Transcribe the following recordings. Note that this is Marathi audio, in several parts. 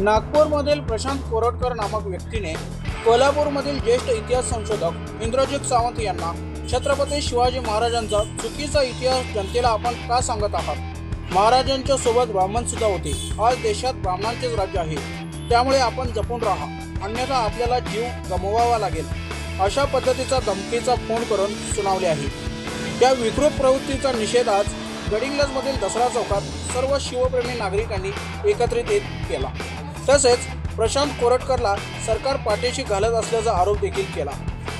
नागपूरमधील प्रशांत कोरटकर नामक व्यक्तीने कोल्हापूरमधील ज्येष्ठ इतिहास संशोधक इंद्रजित सावंत यांना छत्रपती शिवाजी महाराजांचा चुकीचा इतिहास जनतेला आपण का सांगत आहात? महाराजांच्या सोबत ब्राह्मण सुद्धा होते. आज देशात ब्राह्मणांचेच राज्य आहे. त्यामुळे आपण जपून राहा. अन्यथा आपल्याला जीव गमवावा लागेल. अशा पद्धतीचा धमकीचा फोन करून सुनावले आहे. या विकृत प्रवृत्तीचा निषेध आज गडिंग्लजमधील दसरा चौकात सर्व शिवप्रेमी नागरिकांनी एकत्रित येत केला. तसेच प्रशांत कोरटकरला सरकार पाठीशी घालत असल्याचा आरोप देखील केला.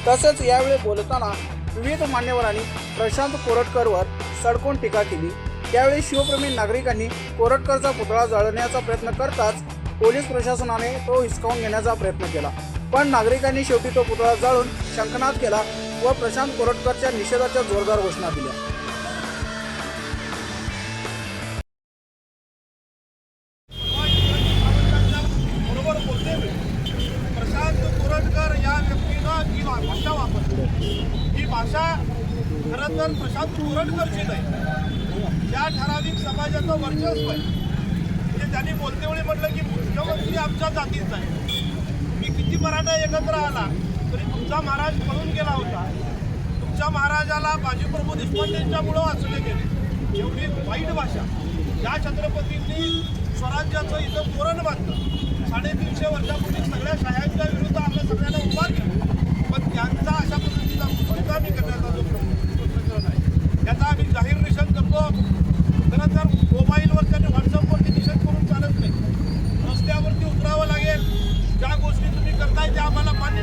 तसेच यावेळी बोलताना विविध मान्यवरांनी प्रशांत कोरटकरवर सडकून टीका केली. त्यावेळी शिवप्रेमी नागरिकांनी कोरटकरचा पुतळा जाळण्याचा प्रयत्न करताच पोलीस प्रशासनाने तो हिसकावून घेण्याचा प्रयत्न केला. पण नागरिकांनी शेवटी तो पुतळा जाळून शंखनाद केला व प्रशांत कोरटकरच्या निषेधाच्या जोरदार घोषणा दिल्या. धोरण गरजेचं आहे. या ठराविक समाजाचं वर्चस्व आहे. म्हणजे त्यांनी बोलतेवेळी म्हटलं की मुख्यमंत्री आमच्या जातीचा आहे. मी किती मराठा एकत्र आला तरी तुमचा महाराज पळून गेला होता. तुमच्या महाराजाला बाजीप्रभू देशपांडेंच्यामुळं वाचले गेले एवढी वाईट भाषा. या छत्रपतींनी स्वराज्याचं इथं तोरण बांधलं. साडेतीनशे वर्षापूर्वी सगळ्या शाळांच्या विरुद्ध आपल्या सगळ्यांना उभार केला पण त्यांचा अशा पद्धतीचा बदनामी करण्याचा जो प्र- प्रकरण आहे त्याचा आम्ही जाहीर निषेध करतो खरं तर मोबाईलवर आणि व्हॉट्सअपवरती निषेध करून चालत नाही रस्त्यावरती उतरावं लागेल ज्या गोष्टी तुम्ही करताय त्या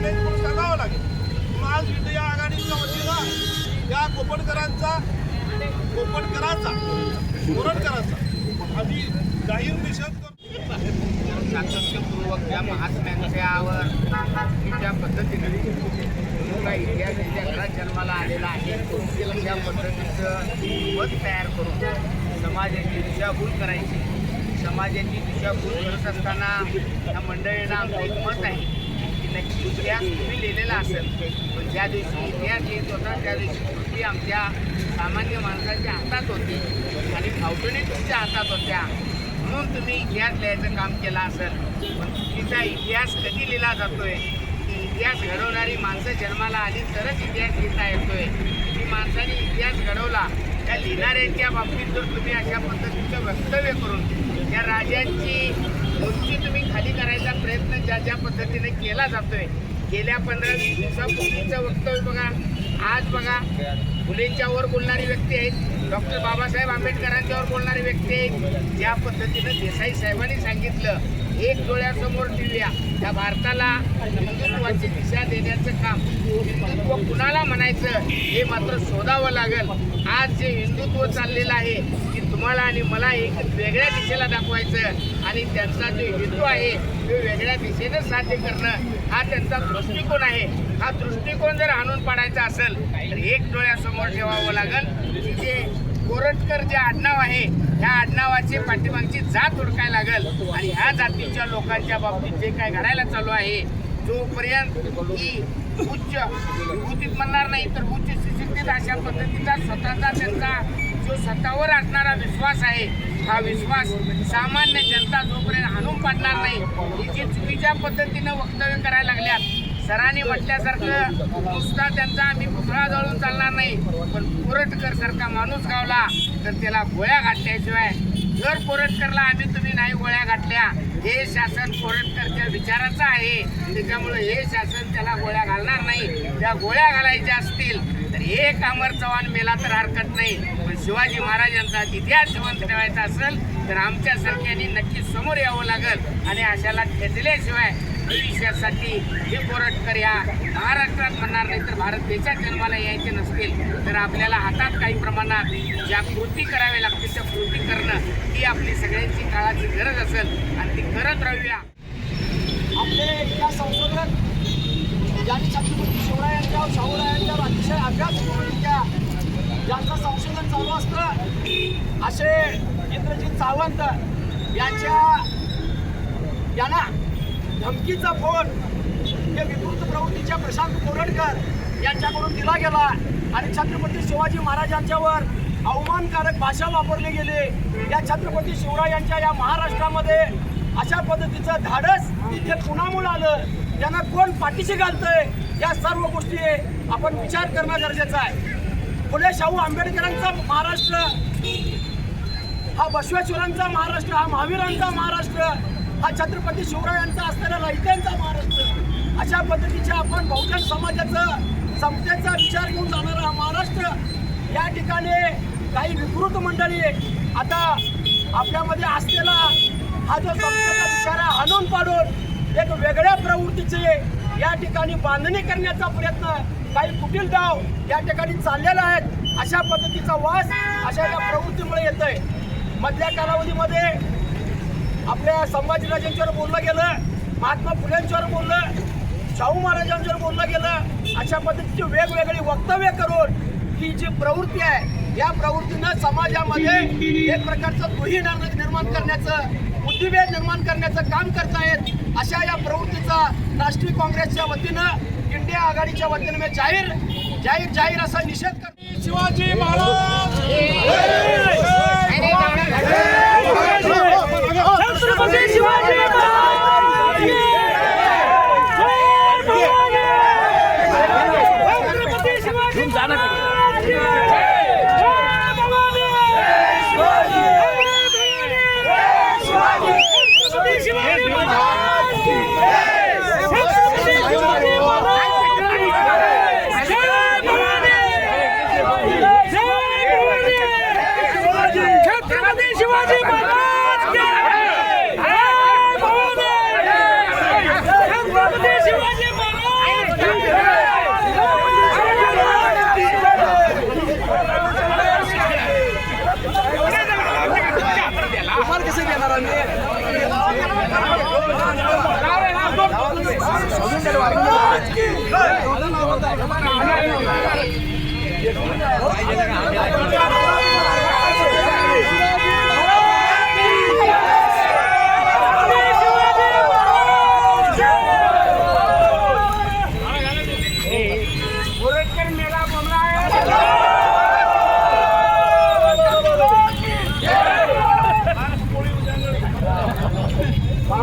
आम्हाला नाही सांगावं लागेल. आज इंडिया आघाडीच्या वतीनं या कोपणकरांचा कोपणकरांचा कोरडकराचा आम्ही जाहीर निषेध करतो. सातत्यपूर्वक ज्या महात्म्यांच्यावर ज्या पद्धतीने तुमचा इतिहास ज्या घरात जन्माला आलेला आहे त्या पद्धतीचं मत तयार करून समाजाची दिशाभूल करायची. समाजाची दिशाभूल करत असताना या मंडळींना आमचं एक मत आहे. नक्की इतिहास तुम्ही लिहिलेला असेल. पण ज्या दिवशी इतिहास लिहित होता त्या दिवशी कृती आमच्या सामान्य माणसाच्या हातात होती आणि भावटणी तुमच्या हातात होत्या. म्हणून तुम्ही इतिहास लिहायचं काम केलं असेल. पण चुकीचा इतिहास कधी लिहिला जातोय? की इतिहास घडवणारी माणसं जन्माला आली तरच इतिहास लिहिता येतोय. की माणसाने इतिहास घडवला त्या लिहिणाऱ्यांच्या बाबतीत जर तुम्ही अशा पद्धतीचं वक्तव्य करून त्या राजांची उंची तुम्ही खाली करायचा प्रयत्न ज्या ज्या पद्धतीने केला जातोय. गेल्या पंधरा वीस दिवसापूर्वीचं वक्तव्य बघा. आज बघा मुलींच्यावर बोलणारी व्यक्ती आहेत. डॉक्टर बाबासाहेब आंबेडकरांच्यावर बोलणारी व्यक्ती आहेत. ज्या पद्धतीनं देसाई साहेबांनी सांगितलं एक डोळ्यासमोर ठेवूया. त्या भारताला हिंदुत्वाची दिशा देण्याचं काम हिंदुत्व कुणाला म्हणायचं हे मात्र शोधावं लागेल. आज जे हिंदुत्व चाललेलं आहे की तुम्हाला आणि मला एक वेगळ्या दिशेला दाखवायचं आणि त्यांचा जो हेतू आहे तो वेगळ्या दिशेनं साध्य करणं हा त्यांचा दृष्टिकोन आहे. हा दृष्टिकोन जर आणून पाडायचा असेल तर एक डोळ्यासमोर ठेवावं लागेल. जे कोरटकर जे आडनाव आहे ह्या आडनावाची पाठीमागची जात ओळखायला लागेल. आणि ह्या जातीच्या लोकांच्या बाबतीत जे काय घडायला चालू आहे जोपर्यंत ही उच्च विभूतीत म्हणणार नाही तर उच्च सुशिक्षित अशा पद्धतीचा स्वतःचा त्यांचा जो स्वतःवर असणारा विश्वास आहे हा विश्वास सामान्य जनता जोपर्यंत हाणून पाडणार नाही ही जी चुकीच्या पद्धतीनं वक्तव्य करायला लागल्यात सरांनी म्हटल्यासारखं नुसता त्यांचा आम्ही पुतळा जळून चालणार नाही पण कोरटकर सारखा माणूस गावला तर त्याला गोळ्या घातल्याशिवाय जर कोरटकरला आम्ही तुम्ही नाही गोळ्या घातल्या हे शासन कोरटकरच्या विचाराचं आहे. त्याच्यामुळे हे शासन त्याला गोळ्या घालणार नाही. त्या गोळ्या घालायच्या असतील तर एक अमर चव्हाण मेला तर हरकत नाही. पण शिवाजी महाराजांचा इतिहास जिवंत ठेवायचा असेल तर आमच्यासारख्यांनी नक्की समोर यावं लागेल. आणि अशाला खेचल्याशिवाय भविष्यासाठी हे कोराटकर या महाराष्ट्रात म्हणणार नाही तर भारत देशात जन्माला यायचे नसतील. तर आपल्याला हातात काही प्रमाणात ज्या कृती कराव्या लागतील त्या कृती करणं ही आपली सगळ्यांची काळाची गरज असेल आणि ती करत राहूया. आपले या संशोधक ज्यांनी छत्रपती शिवरायांच्या शाहूरायांच्या अतिशय अभ्यासपूर्वरित्या ज्यांचं संशोधन चालू असतं असे इंद्रजित सावंत यांच्या यांना धमकीचा फोन. हे विकृत प्रवृत्तीच्या प्रशांत कोरडकर यांच्याकडून दिला गेला. आणि छत्रपती शिवाजी महाराजांच्यावर अवमानकारक भाषा वापरली गेली. या छत्रपती शिवरायांच्या या महाराष्ट्रामध्ये अशा पद्धतीचं धाडस हे कुणामुळे आलं. त्यांना कोण पाठीशी घालतंय? या सर्व गोष्टी आपण विचार करणं गरजेचं आहे. फुले शाहू आंबेडकरांचा महाराष्ट्र हा बसवेश्वरांचा महाराष्ट्र हा महावीरांचा महाराष्ट्र हा छत्रपती शिवरायांचा असणारा रहित्यांचा महाराष्ट्र. अशा पद्धतीच्या आपण बहुजन समाजाचं समतेचा विचार घेऊन जाणारा हा महाराष्ट्र. या ठिकाणी काही विकृत मंडळी आता आपल्यामध्ये असलेला हा जो समतेचा विचार हाणून पाडून एक वेगळ्या प्रवृत्तीचे या ठिकाणी बांधणी करण्याचा प्रयत्न काही कुटील डाव या ठिकाणी चाललेला आहेत. अशा पद्धतीचा वास अशा या प्रवृत्तीमुळे येतोय. मधल्या कालावधीमध्ये आपल्या संभाजीराजांच्यावर बोललं गेलं महात्मा फुलेंच्यावर बोललं शाहू महाराजांच्यावर बोललं गेलं अशा पद्धतीची वेगवेगळी वक्तव्य करून ही जी प्रवृत्ती आहे या प्रवृत्तीनं समाजामध्ये एक प्रकारचं दुही निर्माण निर्माण करण्याचं बुद्धिभेद निर्माण करण्याचं काम करतायत अशा या प्रवृत्तीचा राष्ट्रीय काँग्रेसच्या वतीनं इंडिया आघाडीच्या वतीनं मी जाहीर जाहीर जाहीर असा निषेध करतो. शिवाजी महाराज! Maharaj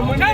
Vamos, né?